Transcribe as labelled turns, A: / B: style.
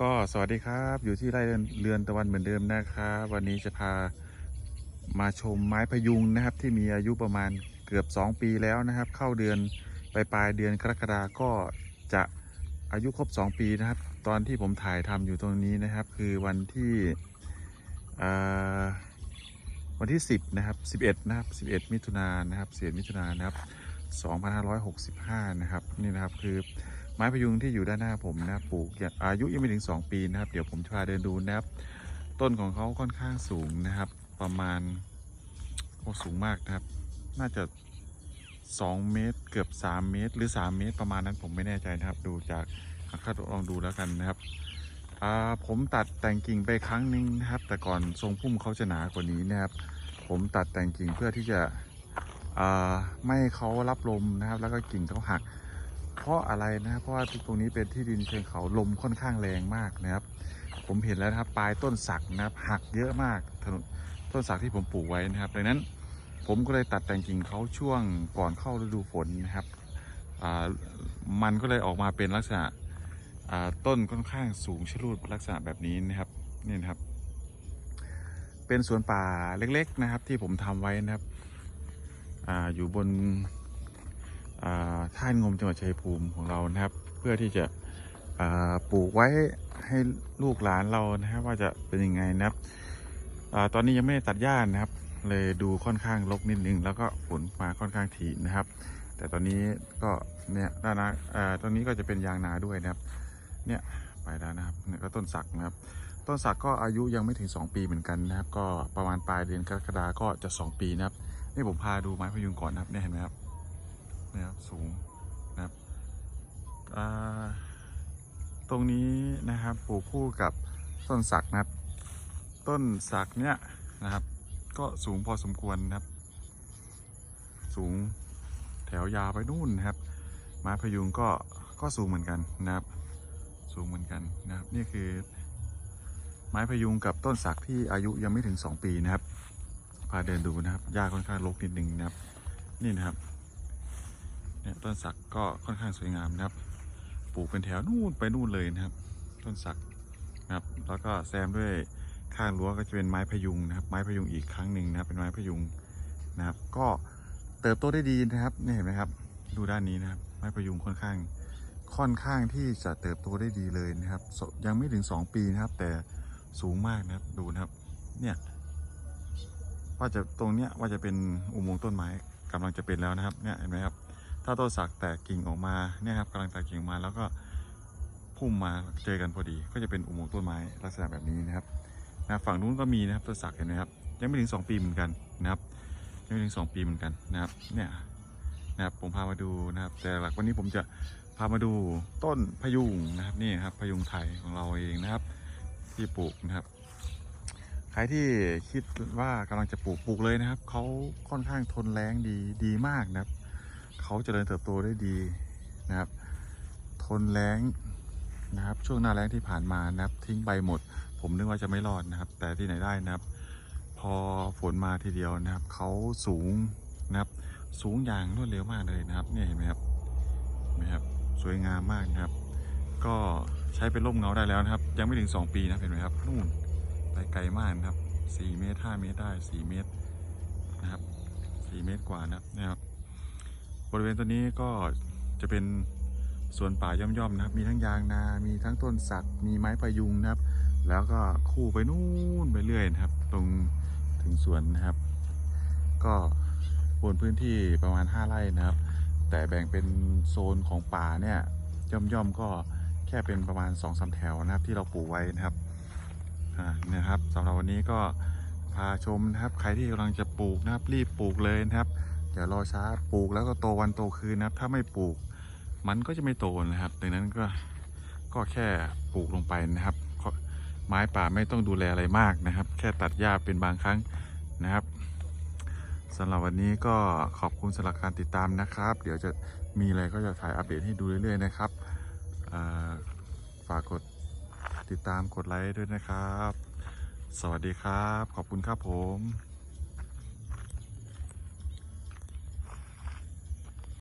A: ก็สวัสดีครับ อยู่ที่ไร่เรือนตะวันเหมือนเดิมนะครับวันนี้จะพามาชมไม้พยุงนะครับ ที่มีอายุประมาณเกือบ 2 ปีแล้วนะครับ เข้าเดือนปลายปลายเดือนกรกฎาก็จะอายุครบ 2 ปีนะครับ ตอนที่ผมถ่ายทำอยู่ตรงนี้นะครับ คือวันที่วันที่ 10นะครับ11นะครับ11 มิถุนายนนะครับ11มิถุนายนนะครับ2565 นะครับนี่นะครับคือ ไม้พยุงที่อยู่ด้านหน้าผมนะปลูกอายุยังไม่ถึง 2 ปีนะครับ เดี๋ยวผมจะพาเดินดูนะครับ ต้นของเขาค่อนข้างสูงนะครับ ประมาณโอ้สูงมากนะครับ น่าจะ 2 เมตร เกือบ 3 เมตร หรือ 3 เมตร ประมาณนั้นผมไม่แน่ใจนะครับ ดูจากค่าลองดูแล้วกันนะครับผมตัดแต่งกิ่งไปครั้งหนึ่งนะครับ แต่ก่อนทรงพุ่มเขาจะหนากว่านี้นะครับ ผมตัดแต่งกิ่งเพื่อที่จะไม่ให้เขารับลมนะครับ แล้วก็กิ่งเขาหัก เพราะอะไรนะครับเพราะว่าตรงนี้เป็นที่ดินเชิงเขาลมค่อนข้างแรงมากนะครับ ผมเห็นแล้วนะครับปลายต้นสักนะครับหักเยอะมากถนนต้นสักที่ผมปลูกไว้นะครับดังนั้นผมก็เลยตัดแต่งกิ่งเขาช่วงก่อนเข้าฤดูฝนนะครับอ่ามันก็เลยออกมาเป็นลักษณะอ่าต้นค่อนข้างสูงชะลูดลักษณะแบบนี้นะครับนี่นะครับ เป็นสวนป่าเล็กๆนะครับที่ผมทำไว้นะครับอาอยู่บน อ่าท่างมจังหวัดชัยภูมิของเรานะครับ เพื่อที่จะปลูกไว้ให้ลูกหลานเรานะครับว่าจะเป็นยังไงนะครับอตอนนี้ยังไม่ได้ตัดหญ้านะครับ เลยดูค่อนข้างรกนิดนึงแล้วก็ฝนมาค่อนข้างถี่นะครับ แต่ตอนนี้ก็เนี่ยด้านน้าอ่าตรงนี้ก็จะเป็นยางนาด้วยนะครับ เนี่ยไปแล้วนะครับเนี่ยก็ต้นสักนะครับ ต้นสักก็อายุยังไม่ถึง 2 ปีเหมือนกันนะครับ ก็ประมาณปลายเดือนกรกฎาก็จะ 2 ปีนะครับนี่ผมพาดูไม้พยุงก่อนนะครับเนี่ยเห็นไหมครับ นี่ยครับสูงนะครับตรงนี้นะครับปลูกคู่กับต้นสักนะครับ ต้นสักเนี่ยนะครับ ก็สูงพอสมควรนะครับ สูงแถวยาวไปนู่นนะครับไม้พยุงก็ก็สูงเหมือนกันนะครับ สูงเหมือนกันนะครับ นี่คือ ไม้พยุงกับต้นสักที่อายุยังไม่ถึง 2 ปีนะครับพาเดินดูนะครับหญ้าค่อนข้างรกนิดนึงนะครับ นี่นะครับ เนี่ยต้นสักก็ค่อนข้างสวยงามนะครับ ปลูกเป็นแถวนู่นไปนู่นเลยนะครับ ต้นสักนะครับ แล้วก็แซมด้วยข้างรั้วก็จะเป็นไม้พยุงนะครับ ไม้พยุงอีกครั้งหนึ่งนะครับ เป็นไม้พยุงนะครับ ก็เติบโตได้ดีนะครับนี่เห็นไหมครับ ดูด้านนี้นะครับ ไม้พยุงค่อนข้าง ค่อนข้างที่จะเติบโตได้ดีเลยนะครับ ยังไม่ถึง 2 ปีนะครับ แต่สูงมากนะครับ ดูนะครับ เนี่ย ว่าจะตรงเนี้ยว่าจะเป็นอุโมงค์ต้นไม้กำลังจะเป็นแล้วนะครับ เนี่ยเห็นไหมครับ ถ้าต้นสักแตกกิ่งออกมาเนี่ยครับกำลังแตกกิ่งออกมาแล้วก็พุ่มมาเจอกันพอดี ก็จะเป็นอุโมงค์ต้นไม้ลักษณะแบบนี้นะครับนะฝั่งนู้นก็มีนะครับต้นสักเห็นไหมครับยังไม่ถึง 2 ปีเหมือนกันนะครับยังไม่ถึง 2 ปีเหมือนกันนะครับเนี่ยนะครับผมพามาดูนะครับ แต่หลักวันนี้ผมจะพามาดูต้นพยุงนะครับนี่ครับพยุงไทยของเราเองนะครับ ที่ปลูกนะครับใครที่คิดว่ากำลังจะปลูกปลูกเลยนะครับเขาค่อนข้างทนแรงดีดีมากนะครับ เขาเจริญเติบโตได้ดีนะครับ ทนแรงนะครับ ช่วงหน้าแรงที่ผ่านมานะครับ ทิ้งใบหมด ผมนึกว่าจะไม่รอดนะครับ แต่ที่ไหนได้นะครับ พอฝนมาทีเดียวนะครับ เขาสูงนะครับ สูงอย่างรวดเร็วมากเลยนะครับเนี่ยเห็นไหมครับเห็นไหมครับ สวยงามมากนะครับ ก็ใช้เป็นร่มเงาได้แล้วนะครับ ยังไม่ถึง 2 ปีนะเห็นไหมครับนู่นไปไกลมากนะครับ4เมตร5เมตรได้ 4 เมตรนะครับ 4 เมตรกว่านะครับนะครั บริเวณตัวนี้ก็จะเป็นสวนป่าย่อมๆนะครับ มีทั้งยางนา มีทั้งต้นสัก มีไม้พยุงนะครับ แล้วก็คู่ไปนู่นไปเรื่อยนะครับ ตรงถึงสวนนะครับ ก็บนพื้นที่ประมาณ 5 ไร่นะครับ แต่แบ่งเป็นโซนของป่าเนี่ยย่อมๆก็แค่เป็นประมาณ2อสแถวนะครับที่เราปลูกไว้นะครับอ่านะครับสำหรับวันนี้ก็พาชมนะครับ ใครที่กำลังจะปลูกนะครับรีบปลูกเลยนะครับ อย่ารอช้าปลูกแล้วก็โตวันโตคืนนะครับ ถ้าไม่ปลูกมันก็จะไม่โตนะครับ ดังนั้นก็ก็แค่ปลูกลงไปนะครับ ไม้ป่าไม่ต้องดูแลอะไรมากนะครับ แค่ตัดหญ้าเป็นบางครั้งนะครับสำหรับวันนี้ก็ขอบคุณสำหรับการติดตามนะครับ เดี๋ยวจะมีอะไรก็จะถ่ายอัปเดตให้ดูเรื่อยๆนะครับฝากกดติดตามกดไลค์ด้วยนะครับ สวัสดีครับ ขอบคุณครับผม